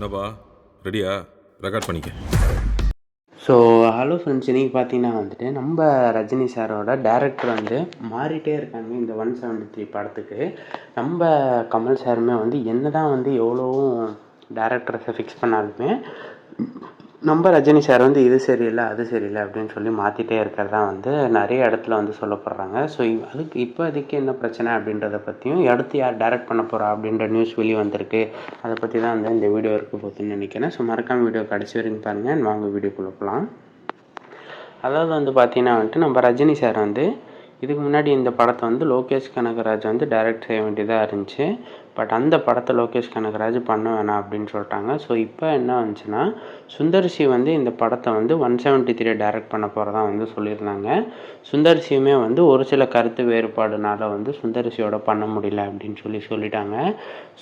என்னப்பா? ரெடியா ரெக்கார்ட் பண்ணிக்க. ஸோ ஹலோ ஃப்ரெண்ட்ஸ் இன்றைக்கி பார்த்தீங்கன்னா வந்துட்டு நம்ம ரஜினி சாரோட டேரக்டர் வந்து மாறிட்டே இருக்காங்க இந்த ஒன் செவன்டி த்ரீ படத்துக்கு. நம்ம கமல் சாருமே வந்து என்ன தான் வந்து எவ்வளோவும் டேரக்டர்ஸை ஃபிக்ஸ் பண்ணாலுமே நம்ம ரஜினி சார் வந்து இது சரியில்லை அது சரியில்லை அப்படின்னு சொல்லி மாற்றிட்டே இருக்கிறதா வந்து நிறைய இடத்துல வந்து சொல்லப்படுறாங்க. ஸோ அதுக்கு இப்போ அதுக்கு என்ன பிரச்சனை அப்படின்றத பற்றியும் அடுத்து யார் டைரக்ட் பண்ண போகிறா அப்படின்ற நியூஸ் வெளியே வந்திருக்கு. அதை பற்றி தான் வந்து இந்த வீடியோ இருக்க போகுதுன்னு நினைக்கிறேன். ஸோ மறக்காம வீடியோ கடைசி வரைக்கும் பாருங்கள் வாங்க வீடியோக்குள்ளே போகலாம் அதாவது வந்து பார்த்தீங்கன்னா வந்துட்டு நம்ம ரஜினி சார் வந்து இதுக்கு முன்னாடி இந்த படத்தை வந்து லோகேஷ் கனகராஜ் வந்து டைரக்ட் செய்ய வேண்டியதாக இருந்துச்சு. பட் அந்த படத்தை லோகேஷ் கனகராஜ் பண்ண வேணாம் அப்படின்னு சொல்லிட்டாங்க. ஸோ இப்போ என்ன வந்துச்சுன்னா சுந்தர்சி வந்து இந்த படத்தை வந்து ஒன் செவன்ட்டி த்ரீ டைரக்ட் பண்ண போகிறதா வந்து சொல்லியிருந்தாங்க. சுந்தர்சியுமே வந்து ஒரு சில கருத்து வேறுபாடுனால வந்து சுந்தர்சியோட பண்ண முடியல அப்படின்னு சொல்லி சொல்லிட்டாங்க.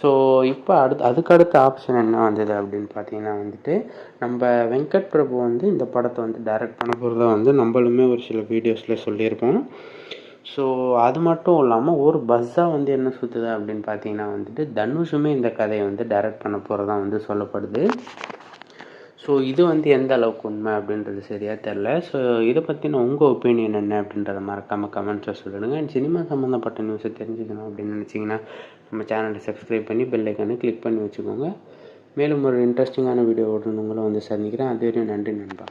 ஸோ இப்போ அடுத்து அதுக்கடுத்த ஆப்ஷன் என்ன வந்தது அப்படின்னு பார்த்தீங்கன்னா வந்துட்டு நம்ம வெங்கட் பிரபு வந்து இந்த படத்தை வந்து டைரக்ட் பண்ண போகிறதா வந்து நம்மளுமே ஒரு சில வீடியோஸில் சொல்லியிருப்போம். ஸோ அது மட்டும் இல்லாமல் ஒரு பஸ்ஸாக வந்து என்ன சுற்றுது அப்படின்னு பார்த்தீங்கன்னா வந்துட்டு தனுஷுமே இந்த கதையை வந்து டைரக்ட் பண்ண போகிறதா வந்து சொல்லப்படுது. ஸோ இது வந்து எந்த அளவுக்கு உண்மை அப்படின்றது சரியாக தெரில ஸோ இதை பற்றின உங்கள் ஒப்பீனியன் என்ன அப்படின்றத மறக்காமல் கமெண்ட்ஸில் சொல்லிடுங்க. அண்ட் சினிமா சம்மந்தப்பட்ட நியூஸை தெரிஞ்சுக்கணும் அப்படின்னு நினச்சிங்கன்னா நம்ம சேனலை சப்ஸ்கிரைப் பண்ணி பெல்லைக்கானு கிளிக் பண்ணி வச்சுக்கோங்க. மேலும் ஒரு இன்ட்ரெஸ்டிங்கான வீடியோ உடனே உங்களை வந்து சந்திக்கிறேன். அது வரையும் நன்றி நண்பா.